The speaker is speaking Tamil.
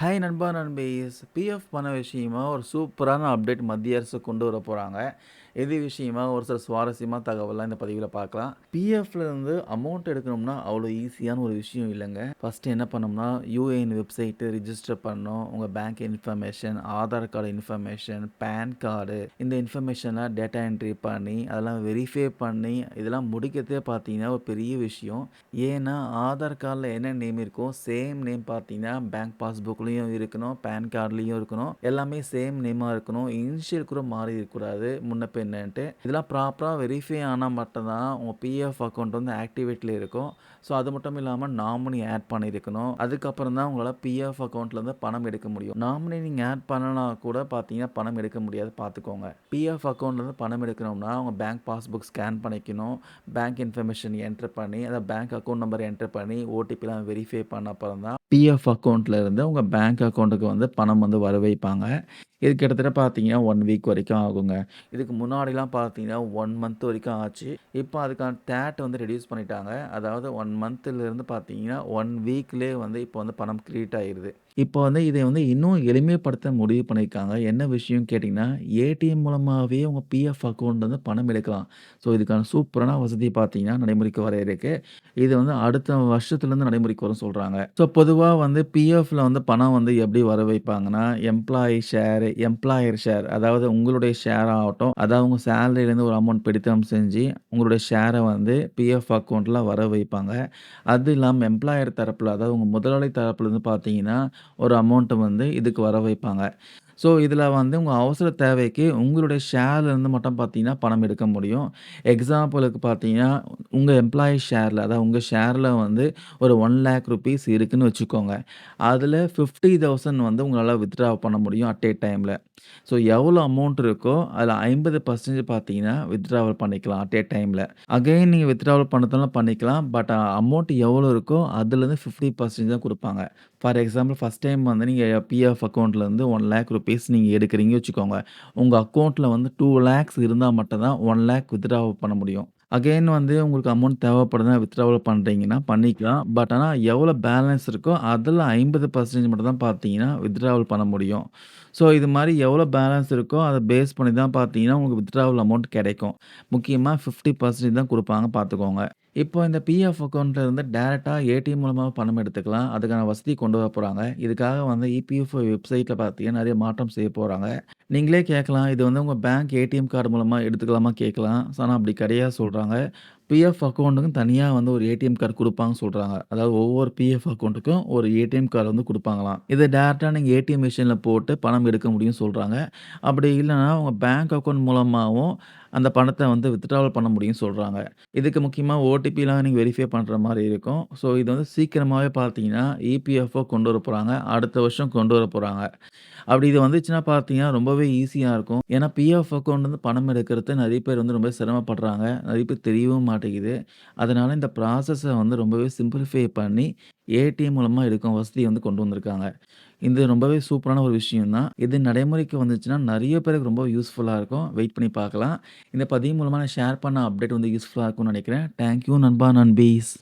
ஹாய் நண்பா நண்பீஸ் பிஎஃப் பண விஷயமா ஒரு சூப்பரான அப்டேட் மத்திய அரசு கொண்டு வர போகிறாங்க இது விஷயமா? ஒரு சில சுவாரஸ்யமாக தகவலாம் இந்த பதிவில் பார்க்கலாம். பிஎஃப்ல இருந்து அமௌண்ட் எடுக்கணும்னா அவ்வளோ ஈஸியான ஒரு விஷயம் இல்லைங்க. ஃபஸ்ட்டு என்ன பண்ணோம்னா யூஏஎன் வெப்சைட்டு ரிஜிஸ்டர் பண்ணணும் உங்கள் bank information Aadhaar card information PAN card இந்த இன்ஃபர்மேஷன்லாம் டேட்டா என்ட்ரி பண்ணி அதெல்லாம் வெரிஃபை பண்ணி இதெல்லாம் முடிக்கிறதே பார்த்தீங்கன்னா ஒரு பெரிய விஷயம். ஏன்னா ஆதார் கார்டில் என்ன நேம் இருக்கோ சேம் நேம் பார்த்தீங்கன்னா பேங்க் பாஸ்புக்கில் பாஸ்புக்லேயும் இருக்கணும் பேன் கார்டுலேயும் இருக்கணும். எல்லாமே சேம் நேமாக இருக்கணும். இனிஷியல் கூட மாறி இருக்கக்கூடாது. முன்ன என்னன்ட்டு இதெல்லாம் ப்ராப்பராக வெரிஃபை ஆனால் மட்டும்தான் உங்கள் பிஎஃப் அக்கௌண்ட் வந்து ஆக்டிவேட்டில் இருக்கும். ஸோ அது மட்டும் இல்லாமல் நாமினி ஆட் பண்ணியிருக்கணும். அதுக்கப்புறம் தான் உங்களால் பிஎஃப் அக்கௌண்ட்லேருந்து பணம் எடுக்க முடியும். நாமினி நீங்கள் ஆட் பண்ணனா கூட பார்த்தீங்கன்னா பணம் எடுக்க முடியாது. பார்த்துக்கோங்க பிஎஃப் அக்கௌண்ட்லேருந்து பணம் எடுக்கணும்னா உங்கள் பேங்க் பாஸ்புக் ஸ்கேன் பண்ணிக்கணும். பேங்க் இன்ஃபர்மேஷன் என்ட்ரு பண்ணி அதை பேங்க் அக்கௌண்ட் நம்பர் என்ட்ரு பண்ணி ஓடிபிலாம் வெரிஃபை பண்ண அப்புறம் தான் பிஎஃப் அக்கௌண்ட்டில் இருந்து உங்கள் பேங்க் அக்கௌண்ட்டுக்கு வந்து பணம் வந்து வர வைப்பாங்க. இது கிட்டத்தட்ட பார்த்தீங்கன்னா ஒன் வீக் வரைக்கும் ஆகுங்க. இதுக்கு முன்னாடிலாம் பார்த்தீங்கன்னா ஒன் மந்த் வரைக்கும் ஆச்சு. இப்போ அதுக்கான டேட் வந்து ரெடியூஸ் பண்ணிட்டாங்க. அதாவது ஒன் மந்த்துலேருந்து பார்த்தீங்கன்னா ஒன் வீக்லேயே வந்து இப்போ வந்து பணம் க்ரியேட் ஆகிடுது இப்போ வந்து இதை வந்து இன்னும் எளிமைப்படுத்த முடிவு பண்ணியிருக்காங்க. என்ன விஷயம் கேட்டிங்கன்னா ஏடிஎம் மூலமாகவே உங்கள் பிஎஃப் அக்கௌண்ட் வந்து பணம் எடுக்கலாம். ஸோ இதுக்கான சூப்பரான வசதி பார்த்தீங்கன்னா நடைமுறைக்கு வர இருக்கு. இது வந்து அடுத்த வருஷத்துலேருந்து நடைமுறைக்கு வரும் சொல்கிறாங்க ஸோ பொதுவாக வந்து பிஎஃப்ல வந்து பணம் வந்து எப்படி வர வைப்பாங்கன்னா எம்ப்ளாயி ஷேர் எம்ப்ளாயர் ஷேர் அதாவது உங்களுடைய ஷேர் ஆகட்டும் அதாவது உங்கள் சேலரியிலேருந்து ஒரு அமௌண்ட் பிடித்தம் செஞ்சு உங்களுடைய ஷேரை வந்து பிஎஃப் அக்கௌண்ட்டில் வர வைப்பாங்க. அது இல்லாமல் எம்ப்ளாயர் தரப்பில் அதாவது உங்கள் முதலாளி தரப்புலேருந்து பார்த்தீங்கன்னா ஒரு அமௌண்ட்டை வந்து இதுக்கு வர வைப்பாங்க. ஸோ இதில் வந்து உங்கள் அவசர தேவைக்கு உங்களுடைய ஷேர்லேருந்து மட்டும் பார்த்தீங்கன்னா, பணம் எடுக்க முடியும். எக்ஸாம்பிளுக்கு பார்த்தீங்கன்னா, உங்கள் எம்ப்ளாயி ஷேரில் அதாவது உங்கள் ஷேரில் வந்து ஒரு ஒன் லேக் ருபீஸ் இருக்குதுன்னு வச்சுக்கோங்க. அதில் ஃபிஃப்டி தௌசண்ட் வந்து உங்களால் வித்ட்ரா பண்ண முடியும் அட் ஏ டைமில். ஸோ எவ்வளோ அமௌண்ட் இருக்கோ அதில் ஐம்பது பர்சன்டேஜ் பார்த்தீங்கன்னா, வித்ட்ராவல் பண்ணிக்கலாம் அட் ஏ டைமில். அகைன் நீங்கள் வித்ட்ராவல் பண்ணதுனாலும் பண்ணிக்கலாம். பட் அமௌண்ட் எவ்வளோ இருக்கோ அதுலேருந்து ஃபிஃப்டி பர்சன்டேஜ் தான் கொடுப்பாங்க ஃபார் எக்ஸாம்பிள் ஃபஸ்ட் டைம் வந்து நீங்கள் பிஎஃப் அக்கௌண்ட்லேருந்து ஒன் லேக் ருபீஸ் பேசி நீங்கள் எடுக்கிறீங்க வச்சுக்கோங்க. உங்கள் அக்கௌண்ட்டில் வந்து டூ லேக்ஸ் இருந்தால் மட்டும்தான் ஒன் லேக் வித்ட்ரா பண்ண முடியும். அகைன் வந்து உங்களுக்கு அமௌண்ட் தேவைப்படுதுனா வித்ட்ராவல் பண்ணுறீங்கன்னா பண்ணிக்கலாம். பட் ஆனால் எவ்வளோ பேலன்ஸ் இருக்கோ அதில் ஐம்பது பர்சன்டேஜ் மட்டும் தான் பார்த்தீங்கன்னா, வித்ட்ராவல் பண்ண முடியும். ஸோ இது மாதிரி எவ்வளோ பேலன்ஸ் இருக்கோ அதை பேஸ் பண்ணி தான் பார்த்தீங்கன்னா, உங்களுக்கு வித்ட்ராவல் அமௌண்ட் கிடைக்கும். முக்கியமாக ஃபிஃப்டி பர்சன்டேஜ் தான் கொடுப்பாங்க பார்த்துக்கோங்க. இப்போ இந்த பிஎஃப் அக்கௌண்ட்ல இருந்து டேரெக்டாக ஏடிஎம் மூலமா பணம் எடுத்துக்கலாம். அதுக்கான வசதி கொண்டு வர போகிறாங்க இதுக்காக வந்து இபிஎஃப்ஓ வெப்சைட்ல பார்த்தீங்கன்னா, நெறைய மாற்றம் செய்ய போறாங்க. நீங்களே கேட்கலாம், இது வந்து உங்க பேங்க் ஏடிஎம் கார்டு மூலமா எடுத்துக்கலாமா கேட்கலாம். ஆனா அப்படி கிடையாது சொல்றாங்க. பிஎஃப் அக்கௌண்ட்டுக்கும் தனியா வந்து ஒரு ஏடிஎம் கார்டு கொடுப்பாங்கன்னு சொல்றாங்க. அதாவது ஒவ்வொரு பிஎஃப் அக்கௌண்ட்டுக்கும் ஒரு ஏடிஎம் கார்டு வந்து குடுப்பாங்களாம். இத டைரக்ட்டா நீங்க ஏடிஎம் மிஷினில் போட்டு பணம் எடுக்க முடியும்னு சொல்றாங்க. அப்படி இல்லன்னா, உங்க பேங்க் அக்கவுண்ட் மூலமாவும் அந்த பணத்த வந்து வித்ட்ராவல் பண்ண முடியும்னு சொல்றாங்க. இதுக்கு முக்கியமா ஓடிபிலாம் நீங்க வெரிஃபை பண்ற மாரி இருக்கும். ஸோ இது வந்து சீக்கிரமாவே பார்த்தீங்கன்னா, இபிஎஃப்ஓ கொண்டு வர போறாங்க. அடுத்த வருஷம் கொண்டு வர போறாங்க. அப்படி இது வந்துச்சுன்னா பார்த்தீங்கன்னா, ரொம்பவே ஈஸியாக இருக்கும். ஏன்னா பிஎஃப் அக்கௌண்ட் வந்து பணம் எடுக்கிறது நிறைய பேர் வந்து ரொம்ப சிரமப்படுறாங்க. நிறைய பேர் தெரியவும் மாட்டேங்குது. அதனால் இந்த ப்ராசஸை வந்து ரொம்பவே சிம்பிளிஃபை பண்ணி ஏடிஎம் மூலமாக எடுக்கும் வசதியை வந்து கொண்டு வந்திருக்காங்க. இது ரொம்பவே சூப்பரான ஒரு விஷயம் தான். இது நடைமுறைக்கு வந்துச்சுன்னா, நிறைய பேருக்கு ரொம்ப யூஸ்ஃபுல்லாக இருக்கும். வெயிட் பண்ணி பார்க்கலாம். இந்த பதிவு மூலமாக நான் ஷேர் பண்ண அப்டேட் வந்து யூஸ்ஃபுல்லாக இருக்கும்னு நினைக்கிறேன் தேங்க் யூ நண்பா, நண்பீஸ்.